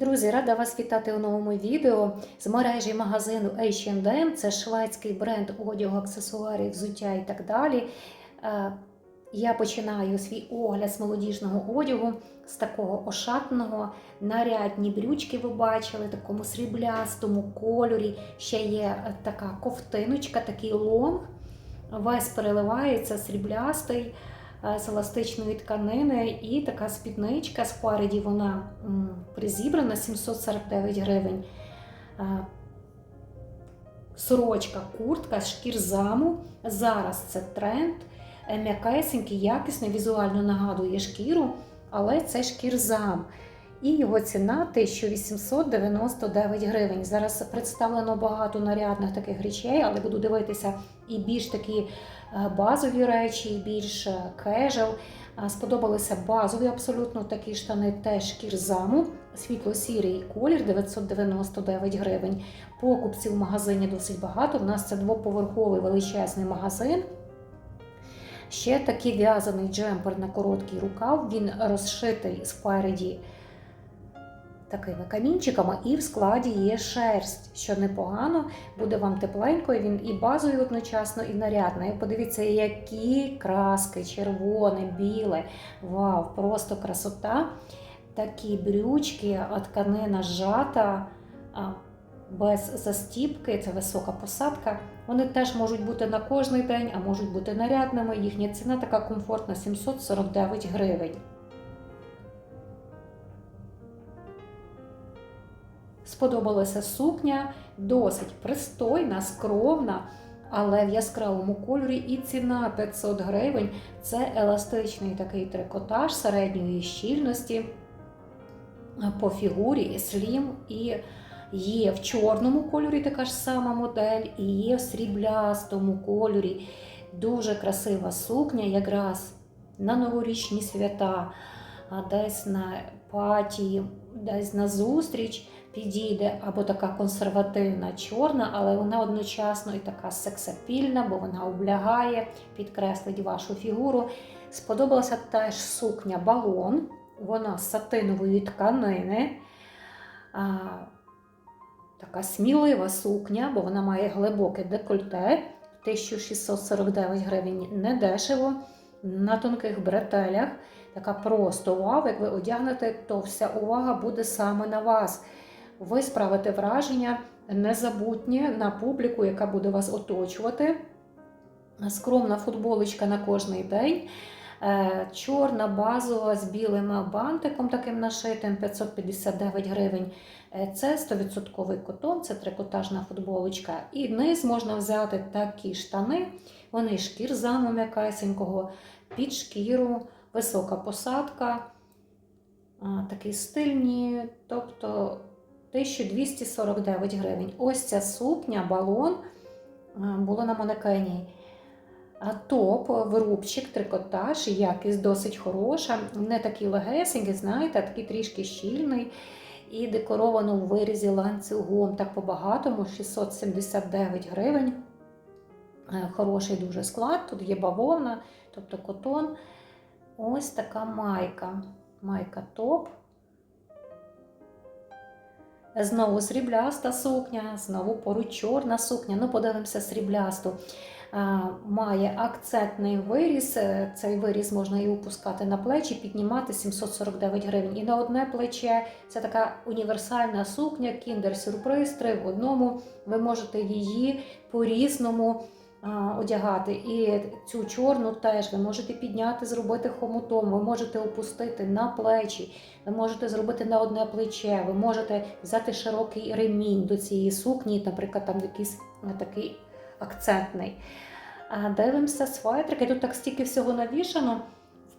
Друзі, рада вас вітати у новому відео з мережі магазину H&M. Це шведський бренд одягу, аксесуарів, взуття і так далі. Е, Я починаю свій огляд з молодіжного одягу, з такого ошатного. Нарядні брючки ви бачили, такому сріблястому кольорі. Ще є е, така ковтиночка, такий лонг. Весь переливається сріблястий з еластичної тканини і така спідничка спереді вона призібрана 749 гривень. Е, Сорочка, куртка, з шкірзаму. Зараз це тренд. Е, М'якесенький, якісний, візуально нагадує шкіру, але це шкірзам. І його ціна 1899 гривень. Зараз представлено багато нарядних таких речей, але буду дивитися і більш такі е, базові речі, і більш кежел. Сподобалися базові абсолютно такі штани, теж шкірзаму, світло-сірий колір 999 гривень. Покупців в магазині досить багато. У нас це двоповерховий величезний магазин. Ще такий в'язаний джемпер на короткий рукав. Він розшитий спереді такими камінчиками, і в складі є шерсть, що непогано, буде вам тепленько, і він і базовий одночасно, і нарядний. Подивіться, які краски, червоне, біле. Вау, просто красота. Такі брючки, тканина зжата, а, без застіпки, це висока посадка. Вони теж можуть бути на кожний день, а можуть бути нарядними. Їхня ціна така комфортна 749 гривень. Сподобалася сукня, досить пристойна, скромна, але в яскравому кольорі і ціна 500 гривень. Це еластичний такий трикотаж середньої щільності по фігурі слім і є в чорному кольорі така ж сама модель, і є в сріблястому кольорі. Дуже красива сукня, якраз на новорічні свята, десь на паті, десь на зустріч підійде або така консервативна чорна, але вона одночасно і така сексапільна, бо вона облягає, підкреслить вашу фігуру. Сподобалася теж сукня балон, вона з сатинової тканини. А, Така смілива сукня, бо вона має глибоке декольте. 1649 гривень недешево, на тонких бретелях. Така просто вау, як ви одягнете, то вся увага буде саме на вас. Ви справите враження незабутнє на публіку, яка буде вас оточувати. Скромна футболочка на кожний день. Е, Чорна базова з білим бантиком таким нашитим 559 гривень. Е, Це 100% котон, це трикотажна футболочка. І низ можна взяти такі штани, вони шкірзаму м'якесенького, під шкіру, висока посадка, такі стильні, тобто 1249 гривень. Ось ця сукня, балон а, було на манекені. Топ, вирубчик, трикотаж, якість досить хороша, не такий легесенький, знаєте, а такий трішки щільний. І декоровано в вирізі ланцюгом так по-багатому, 679 гривень. Е, Хороший дуже склад, тут є бавовна, тобто котон. Ось така майка. Майка топ. Знову срібляста сукня, знову поруч чорна сукня. Ну, подивимося сріблясту. Має акцентний виріз. Е, Цей виріз можна і опускати на плечі, піднімати 749 гривень. І на одне плече це така універсальна сукня, кіндер-сюрприз, три в одному. Ви можете її по-різному одягати. І цю чорну теж ви можете підняти, зробити хомутом, ви можете опустити на плечі, ви можете зробити на одне плече, ви можете взяти широкий ремінь до цієї сукні, наприклад, там якийсь е, такий акцентний. Дивимося светрики. Тут так стільки всього навішано.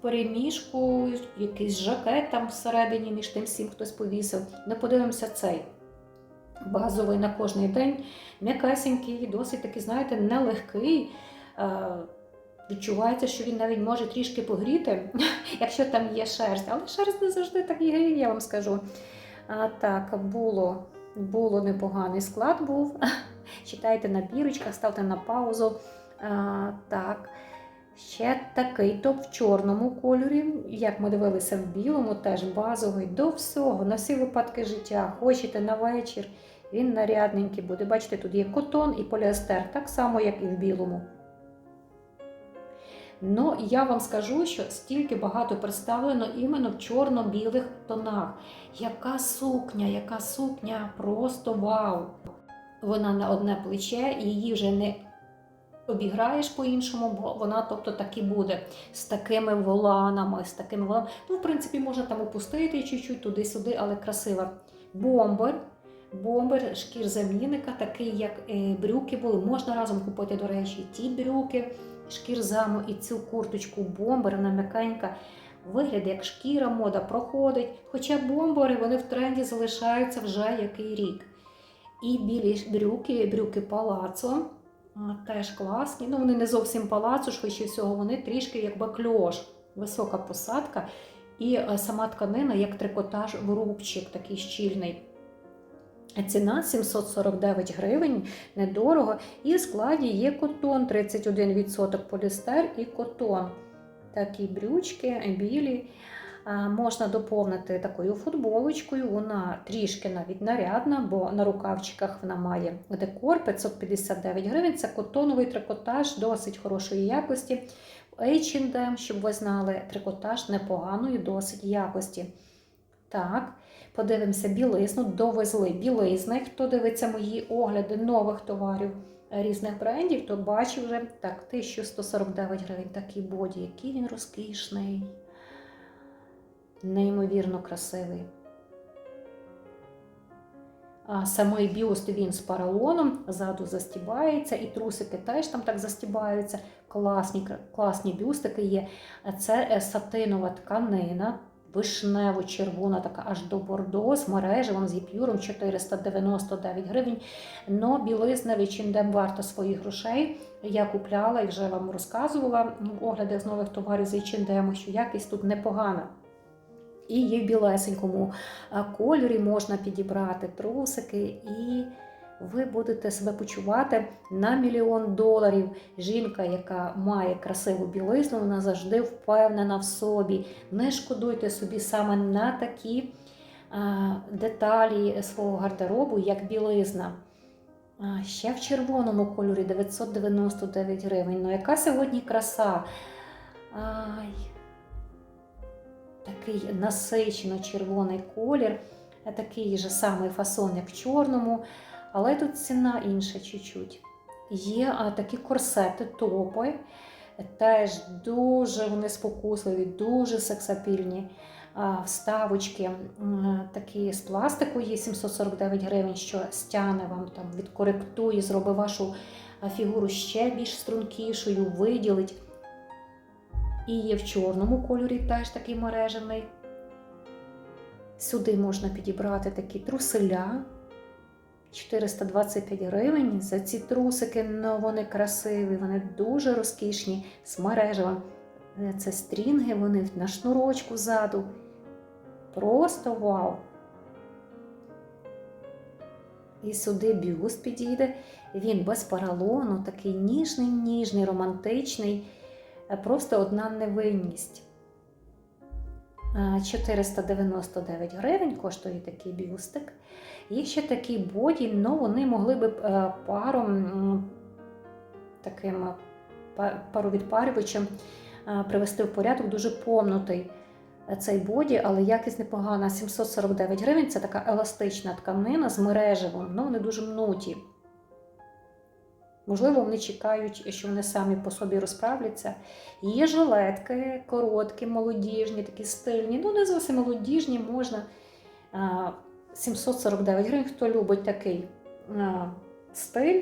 Переміжку, якийсь жакет там всередині, між тим всім хтось повісив. Не подивимося цей. Базовий на кожний день, м'якесенький, досить такий, знаєте, нелегкий. Е, Відчувається, що він навіть може трішки погріти, якщо там є шерсть. Але шерсть не завжди так є, я вам скажу. А, Так, було, було непоганий склад був. Читайте на бірочках, ставте на паузу. А, Так, Ще такий топ в чорному кольорі, як ми дивилися в білому, теж базовий до всього, на всі випадки життя. Хочете на вечір, він нарядненький буде. Бачите, тут є котон і поліестер, так само, як і в білому. Ну, я вам скажу, що стільки багато представлено іменно в чорно-білих тонах. Яка сукня, яка сукня, просто вау! Вона на одне плече, її вже не обіграєш по-іншому, бо вона, тобто, так і буде з такими воланами, з такими воланами. Ну, в принципі, можна там опустити чуть-чуть туди-сюди, але красива. Бомбер. Бомбер шкір замінника, такий, як е, брюки були. Можна разом купити, до речі, ті брюки, шкір заму і цю курточку бомбер, вона. Вигляд як шкіра, мода проходить. Хоча бомбери вони в тренді залишаються вже який рік. І білі брюки, брюки палацо. Теж класні. Ну, вони не зовсім палацу, швидше всього, вони трішки як бакльош, висока посадка. І е, сама тканина як трикотаж в рубчик такий щільний. Ціна 749 гривень, недорого. І в складі є котон 31% полістер і котон. Такі брючки білі. А, Можна доповнити такою футболочкою, вона трішки навіть нарядна, бо на рукавчиках вона має декор 559 гривень. Це котоновий трикотаж досить хорошої якості. H&M, щоб ви знали, трикотаж непоганої досить якості. Так, подивимося білизну, довезли білизни. Хто дивиться мої огляди нових товарів різних брендів, то бачив вже так, 1149 гривень такий боді, який він розкішний неймовірно красивий. А самий бюст він з паралоном, ззаду застібається, і трусики теж там так застібаються. Класні класні бюстики є. Це е, сатинова тканина, вишнево-червона, така аж до бордо, з мережевим, з єпюром 499 гривень. Но білизна відчиндем варта своїх грошей. Я купляла і вже вам розказувала в оглядах з нових товарів з H&M, що якість тут непогана. І є в білесенькому кольорі можна підібрати трусики, і ви будете себе почувати на мільйон доларів. Жінка, яка має красиву білизну, вона завжди впевнена в собі. Не шкодуйте собі саме на такі деталі свого гардеробу, як білизна. Ще в червоному кольорі 999 гривень. Ну, яка сьогодні краса? Ай! Такий насичено червоний колір, такий же самий фасон, як в чорному, але тут ціна інша чуть-чуть. Є такі корсети, топи, теж дуже вони спокусливі, дуже сексапільні. Вставочки такі з пластику є 749 гривень, що стяне вам там, відкоректує, зробить вашу фігуру ще більш стрункішою, виділить. І є в чорному кольорі теж такий мережевний. Сюди можна підібрати такі труселя. 425 гривень за ці трусики, ну вони красиві, вони дуже розкішні, з мережевим. Це стрінги, вони на шнурочку ззаду. Просто вау! І сюди бюст підійде. Він без паралону, такий ніжний, ніжний, романтичний просто одна невинність. 499 гривень коштує такий бюстик. Є ще такий боді, ну, вони могли б е, паром таким паровідпарювачем привести в порядок, дуже помнутий цей боді, але якість непогана. 749 гривень це така еластична тканина з мережевим, ну вони дуже мнуті. Можливо, вони чекають, що вони самі по собі розправляться. Є жилетки короткі, молодіжні, такі стильні. Ну, не зовсім молодіжні, можна 749 гривень, хто любить такий стиль.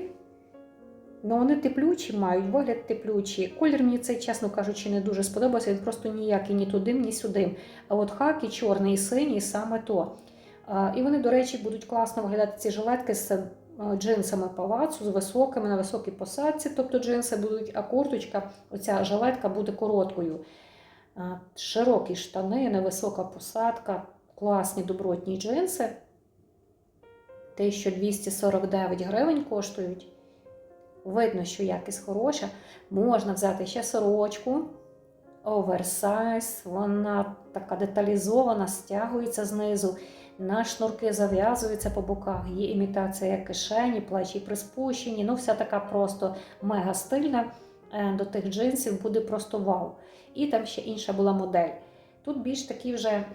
Ну, вони теплючі мають, вигляд теплючий. Колір мені цей, чесно кажучи, не дуже сподобався. Він просто ніякий ні туди, ні сюди. А от хакі, чорний і синій саме то. І вони, до речі, будуть класно виглядати ці жилетки з джинсами палацу з високими на високій посадці, тобто джинси будуть, а курточка, оця жилетка буде короткою. Широкі штани, невисока посадка, класні добротні джинси. 1249 гривень коштують. Видно, що якість хороша. Можна взяти ще сорочку, оверсайз, вона така деталізована, стягується знизу, на шнурки зав'язуються по боках, є імітація кишені, плечі приспущені. Ну, вся така просто мега стильна. Е, До тих джинсів буде просто вау. І там ще інша була модель. Тут більш такі вже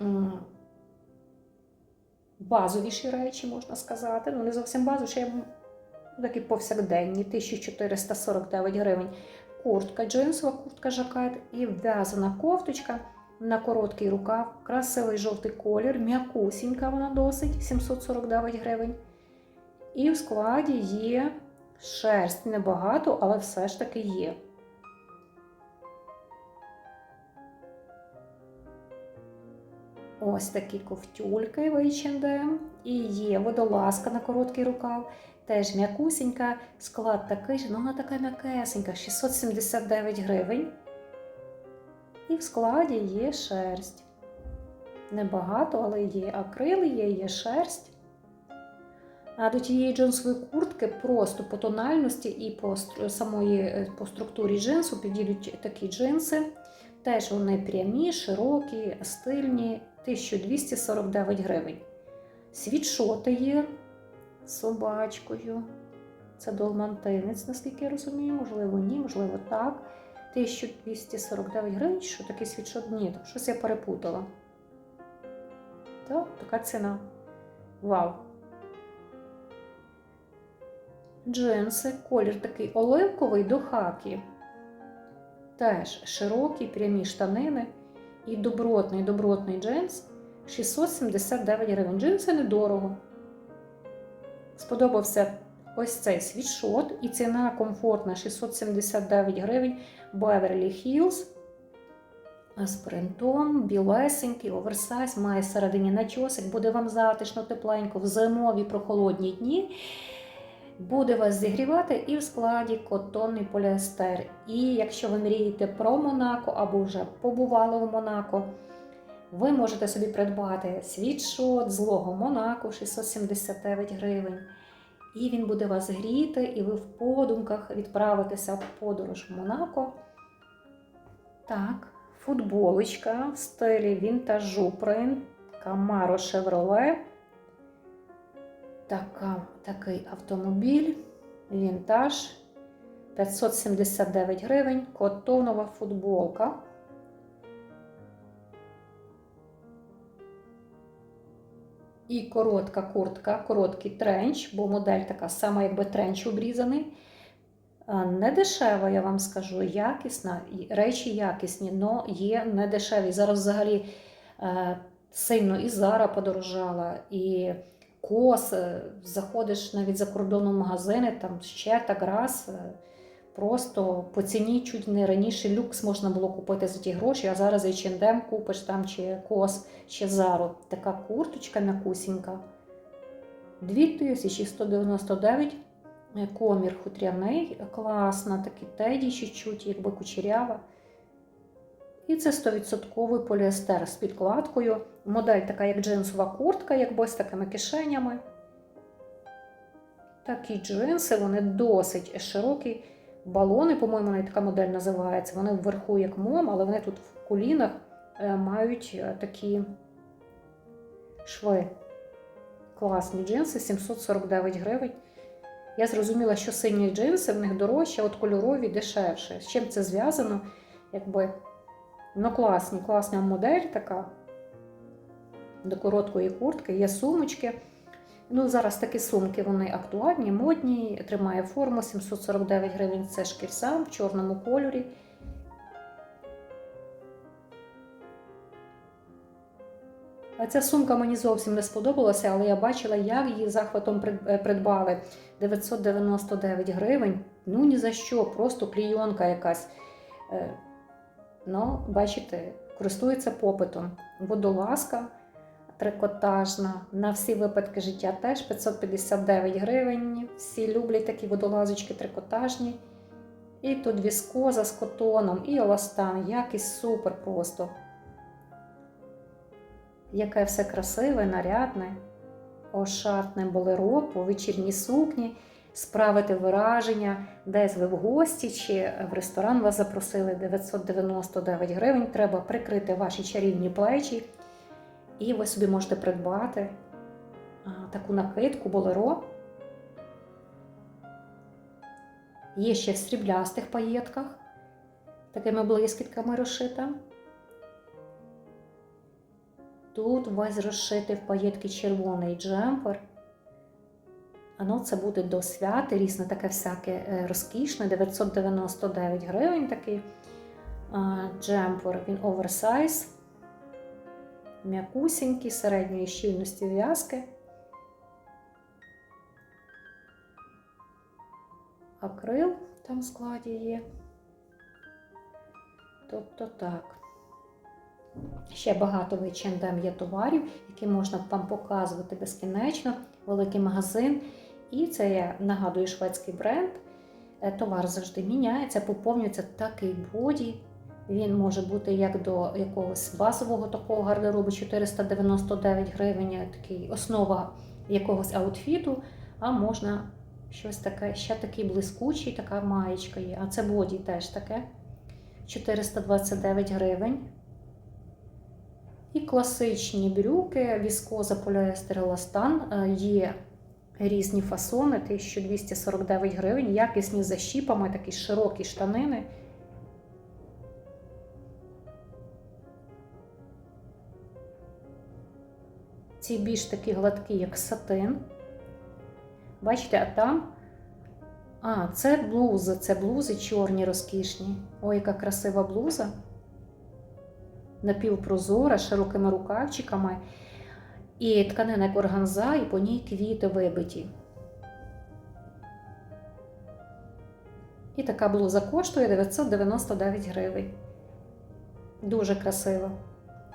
базовіші речі, можна сказати. Ну, не зовсім базові, ще такі повсякденні, 1449 гривень. Куртка, джинсова куртка жакет і в'язана кофточка на короткий рукав, красивий жовтий колір, м'якусінька вона досить, 749 гривень. І в складі є шерсть. Небагато, але все ж таки є. Ось такі ковтюльки в H&M. І є водолазка на короткий рукав. Теж м'якусінька, склад такий ну вона така м'якесенька, 679 гривень. І в складі є шерсть. Небагато, але є акрил, є, є шерсть. А до тієї джинсової куртки просто по тональності і по самої е, по структурі джинсу підійдуть такі джинси. Теж вони прямі, широкі, стильні, 1249 гривень. Світшоти є з собачкою. Це долмантинець, наскільки я розумію, можливо, ні, можливо, так. 1249 гривень, що такий світшот? Ні, так щось я перепутала. Так, така ціна. Вау. Джинси, колір такий оливковий до хакі. Теж широкі, прямі штанини і добротний добротний джинс 679 гривень. Джинси недорого. Сподобався ось цей світшот, і ціна комфортна 679 гривень Beverly Hills. З принтом, білесенький, оверсайз, має всередині начосик, буде вам затишно, тепленько в зимові прохолодні дні. Буде вас зігрівати і в складі котонний поліестер. І якщо ви мрієте про Монако або вже побували в Монако, ви можете собі придбати світшот з лого Монако 679 гривень. І він буде вас гріти, і ви в подумках відправитеся в подорож в Монако. Так, футболочка в стилі вінтажу принт Camaro Chevrolet. Така, такий автомобіль, вінтаж 579 гривень, котонова футболка. І коротка куртка, короткий тренч, бо модель така сама, якби тренч обрізаний. Не дешева, я вам скажу, якісна, речі якісні, але є не дешеві. Зараз взагалі е, сильно і Зара подорожала, і кос, е, заходиш навіть за кордоном магазини, там ще так раз. Просто по ціні чуть не раніше люкс можна було купити за ті гроші, а зараз H&M купиш там чи кос, чи зару. Така курточка м'якусінька. 2199 е, комір хутряний, класна, такий теді чуть-чуть, якби кучерява. І це 100% поліестер з підкладкою. Модель така, як джинсова куртка, якби з такими кишенями. Такі джинси, вони досить широкі. Балони, по-моєму, навіть така модель називається. Вони вверху як мом, але вони тут в колінах е, мають е, такі шви. Класні джинси, 749 гривень. Я зрозуміла, що сині джинси в них дорожчі, а от кольорові дешевше. З чим це зв'язано? Якби, ну класні, класна модель така. До короткої куртки, є сумочки. Ну, зараз такі сумки вони актуальні, модні, тримає форму 749 гривень. Це шкірсам в чорному кольорі. А ця сумка мені зовсім не сподобалася, але я бачила, як її захватом е, придбали 999 гривень. Ну ні за що, просто клійонка якась. Е, Ну, бачите, користується попитом. Водолазка трикотажна. На всі випадки життя теж 559 гривень. Всі люблять такі водолазочки трикотажні. І тут віскоза з котоном, і еластан. Якість супер просто. Яке все красиве, нарядне, ошатне болеро по вечірній сукні. справити враження, десь ви в гості чи в ресторан вас запросили 999 гривень. Треба прикрити ваші чарівні плечі, і ви собі можете придбати таку накидку болеро. Є ще в сріблястих паєтках, такими блискітками розшита. Тут весь розшитий в паєтки червоний джемпер. А ну, це буде до свята, різне таке всяке е, розкішне, 999 гривень такий джемпер, він оверсайз, м'якусінький, середньої щільності в'язки. Акрил там в складі є. Тобто так. Ще багато в H&M є товарів, які можна вам показувати безкінечно, великий магазин. І це я нагадую шведський бренд. Е, Товар завжди міняється, поповнюється такий боді. Він може бути як до якогось базового такого гардеробу 499 гривень, такий основа якогось аутфіту, а можна щось таке, ще такий блискучий, така маєчка є. А це боді теж таке. 429 гривень. І класичні брюки, віскоза, поліестер, еластан. Е, Є різні фасони, 1249 гривень, якісні за щіпами, такі широкі штанини. Ці більш такі гладкі, як сатин. Бачите, а там. А, це блузи, це блузи чорні, розкішні. Ой, яка красива блуза. Напівпрозора, широкими рукавчиками. І тканина як органза, і по ній квіти вибиті. І така блуза коштує 999 гривень. Дуже красива.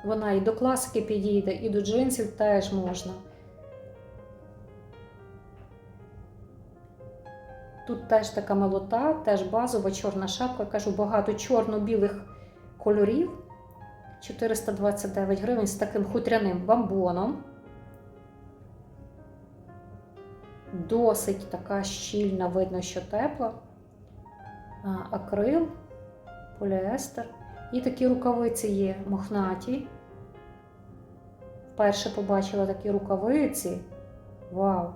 Вона і до класики підійде, і до джинсів теж можна. Тут теж така милота, теж базова чорна шапка. Кажу, багато чорно-білих кольорів. 429 гривень з таким хутряним бамбоном. Досить така щільна, видно, що тепла. Акрил, поліестер. І такі рукавиці є мохнаті. Вперше побачила такі рукавиці. Вау!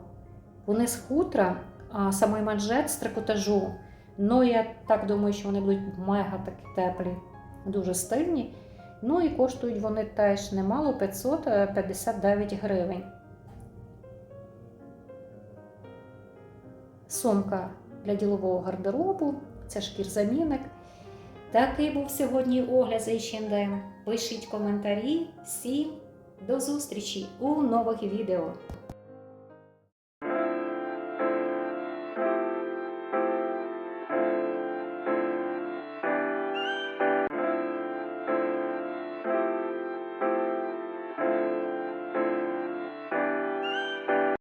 Вони з хутра, а самий манжет з трикотажу. Ну, я так думаю, що вони будуть мега такі теплі, дуже стильні. Ну і коштують вони теж немало 559 гривень. Сумка для ділового гардеробу, це шкірзамінник. Такий був сьогодні огляд з H&M. Пишіть коментарі. Всім до зустрічі у нових відео.